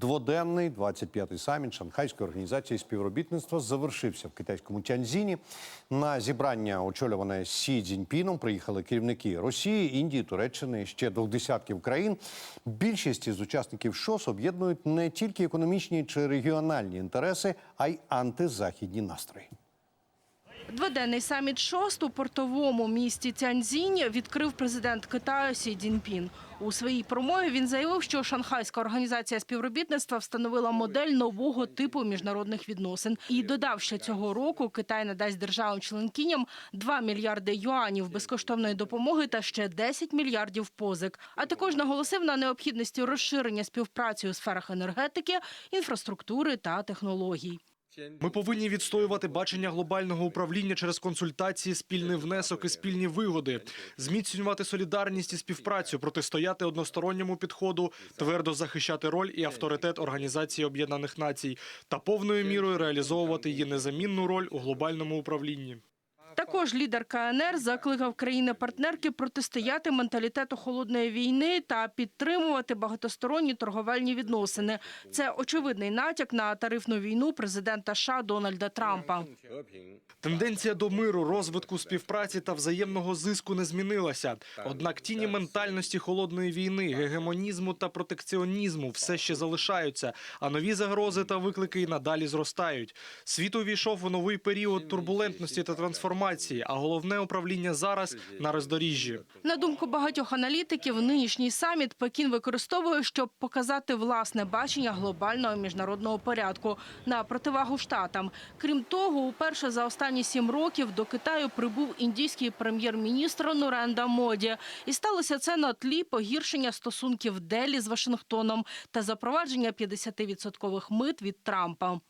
Дводенний 25-й саміт Шанхайської організації співробітництва завершився в китайському Тяньзіні. На зібрання, очолюване Сі Цзіньпіном, приїхали керівники Росії, Індії, Туреччини, ще двох десятків країн. Більшість із учасників ШОС об'єднують не тільки економічні чи регіональні інтереси, а й антизахідні настрої. Дводенний саміт ШОСТ у портовому місті Тяньзінь відкрив президент Китаю Сі Цзіньпін. У своїй промові він заявив, що Шанхайська організація співробітництва встановила модель нового типу міжнародних відносин. І додав, що цього року Китай надасть державам-членкиням 2 мільярди юанів безкоштовної допомоги та ще 10 мільярдів позик. А також наголосив на необхідності розширення співпраці у сферах енергетики, інфраструктури та технологій. Ми повинні відстоювати бачення глобального управління через консультації, спільний внесок і спільні вигоди, зміцнювати солідарність і співпрацю, протистояти односторонньому підходу, твердо захищати роль і авторитет Організації Об'єднаних Націй та повною мірою реалізовувати її незамінну роль у глобальному управлінні. Також лідер КНР закликав країни-партнерки протистояти менталітету холодної війни та підтримувати багатосторонні торговельні відносини. Це очевидний натяк на тарифну війну президента США Дональда Трампа. Тенденція до миру, розвитку співпраці та взаємного зиску не змінилася. Однак тіні ментальності холодної війни, гегемонізму та протекціонізму все ще залишаються, а нові загрози та виклики й надалі зростають. Світ увійшов у новий період турбулентності та трансформації, а головне управління зараз на роздоріжжі. На думку багатьох аналітиків, нинішній саміт Пекін використовує, щоб показати власне бачення глобального міжнародного порядку на противагу штатам. Крім того, уперше за останні сім років до Китаю прибув індійський прем'єр-міністр Нуренда Моді. І сталося це на тлі погіршення стосунків Делі з Вашингтоном та запровадження 50-відсоткових мит від Трампа.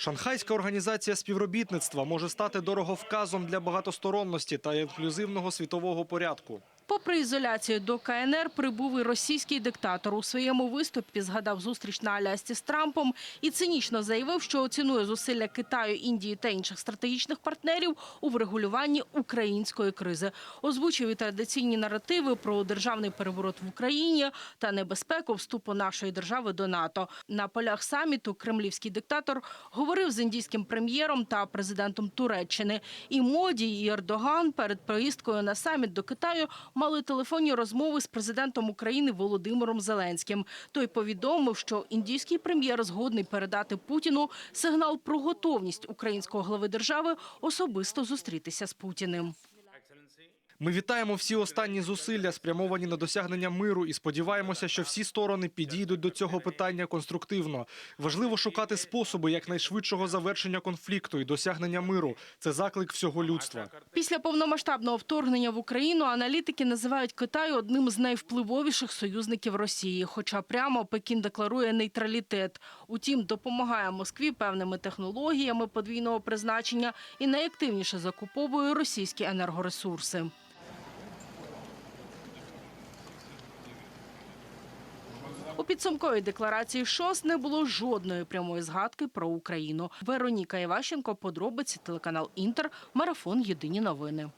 Шанхайська організація співробітництва може стати дороговказом для багатосторонності та інклюзивного світового порядку. Попри ізоляцію до КНР, прибув і російський диктатор. У своєму виступі згадав зустріч на Алясці з Трампом і цинічно заявив, що оцінує зусилля Китаю, Індії та інших стратегічних партнерів у врегулюванні української кризи. Озвучив і традиційні наративи про державний переворот в Україні та небезпеку вступу нашої держави до НАТО. На полях саміту кремлівський диктатор говорив з індійським прем'єром та президентом Туреччини. І Моді, і Ердоган перед поїздкою на саміт до Китаю мали телефонні розмови з президентом України Володимиром Зеленським. Той повідомив, що індійський прем'єр згодний передати Путіну сигнал про готовність українського глави держави особисто зустрітися з Путіним. Ми вітаємо всі останні зусилля, спрямовані на досягнення миру, і сподіваємося, що всі сторони підійдуть до цього питання конструктивно. Важливо шукати способи якнайшвидшого завершення конфлікту і досягнення миру. Це заклик всього людства. Після повномасштабного вторгнення в Україну аналітики називають Китай одним з найвпливовіших союзників Росії. Хоча прямо Пекін декларує нейтралітет. Утім, допомагає Москві певними технологіями подвійного призначення і найактивніше закуповує російські енергоресурси. Підсумковій декларації ШОС не було жодної прямої згадки про Україну. Вероніка Іващенко, подробиці, телеканал Інтер, марафон Єдині новини.